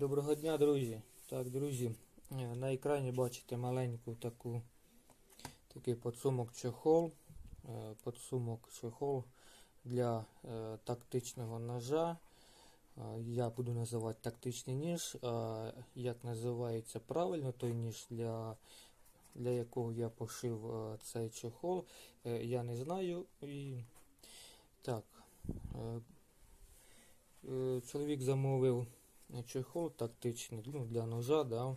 Доброго дня, друзі. Так, друзі, е, на екрані бачите маленьку таку такий подсумок чехол. Е, Подсумок чехол для е, тактичного ножа. Я буду називати тактичний ніж. Як називається правильно той ніж, для, для якого я пошив цей чехол, я не знаю. І так. Чоловік замовив чехол тактичний ну, для ножа, да,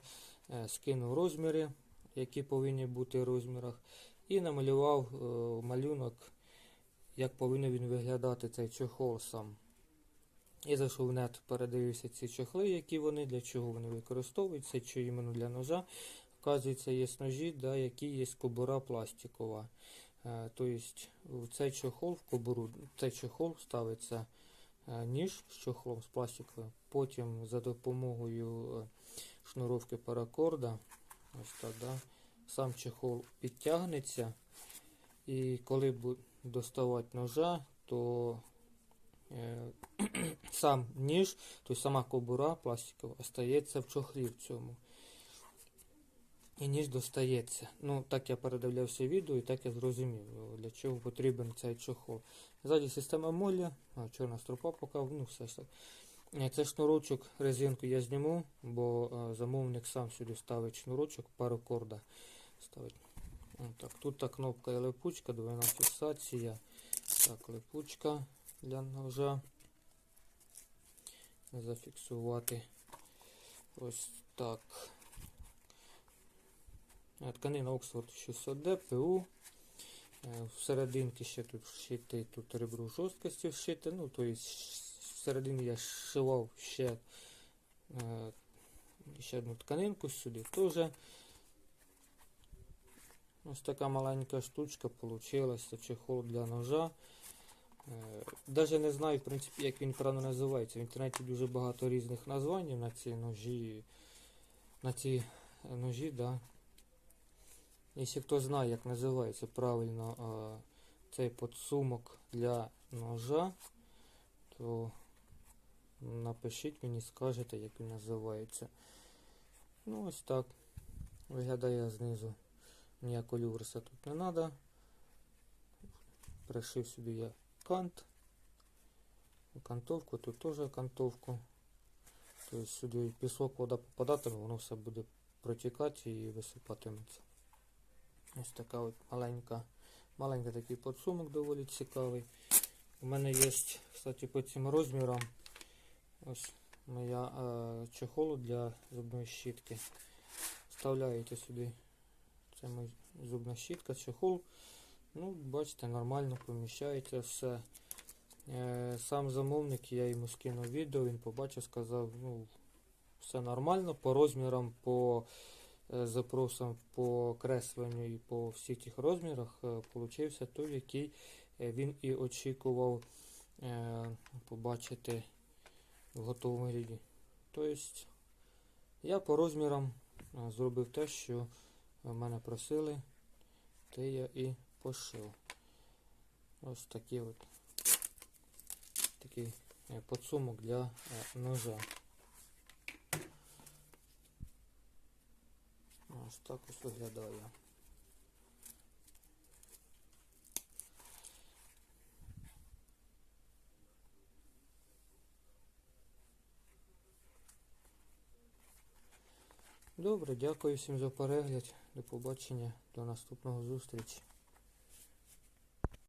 е, скинув розміри, які повинні бути в розмірах, і намалював е, малюнок, як повинен він виглядати цей чехол сам. І зайшов в нет, передивився ці чохли, які вони, для чого вони використовуються, чи іменно для ножа. Оказується, є ножі, да, які є кобура пластикова. Тобто в цей чохол, в кобуру, цей чохол ставиться ніж з чохлом з пластиковим. Потім за допомогою е, шнуровки паракорда, ось так, да, сам чехол підтягнеться. І коли доставати ножа, то е, сам ніж, тобто сама кобура пластикова, остається в чохлі в цьому. І ніж достається. Ну, так я передивлявся відео і так я зрозумів, для чого потрібен цей чохол. Ззаді система молля, а, чорна стропа поки, ну все ж так. Е, Це шнурочок, резинку я зніму, бо е, замовник сам сюди ставить шнурочок, парокорда ставить. О, Так, тут та кнопка і липучка, двойна фіксація. Так, липучка для ножа. Зафіксувати. Ось так. Е, Тканина Oxford 600D, ПУ. Е, Всерединки ще тут вшити, тут ребро жорсткості вшити. Ну, то есть всередині я шивав ще, е, ще одну тканинку сюди теж. Ось така маленька штучка получилася, чехол для ножа. Е, Даже не знаю, в принципі, як він правильно називається. В інтернеті дуже багато різних названь на ці ножі. На ці е, ножі, да. Якщо хто знає, як називається правильно е, цей подсумок для ножа, то напишіть мені, скажете, як він називається. Ну ось так. Виглядає знизу. Ніякого люверса тут не треба. Пришив сюди я кант. Кантовку, тут теж кантовку. Тобто сюди пісок, вода попадатиме, воно все буде протікати і висипатиметься. Ось така от маленька, маленький такий подсумок доволі цікавий. У мене є, кстати, по цим розмірам ось моя е, чехолу для зубної щітки. Вставляєте сюди. Це моя зубна щітка, чехол. Ну, бачите, нормально поміщається все. Е, сам замовник, я йому скинув відео, він побачив, сказав, ну, все нормально, по розмірам, по е, запросам, по кресленню і по всіх тих розмірах е, получився той, який е, він і очікував побачити в готовому вигляді. Тобто я по розмірам зробив те, що мене просили, те я і пошив. Ось такий от такий подсумок для ножа. Ось так ось виглядає. Добре, дякую всім за перегляд. До побачення, до наступного зустрічі.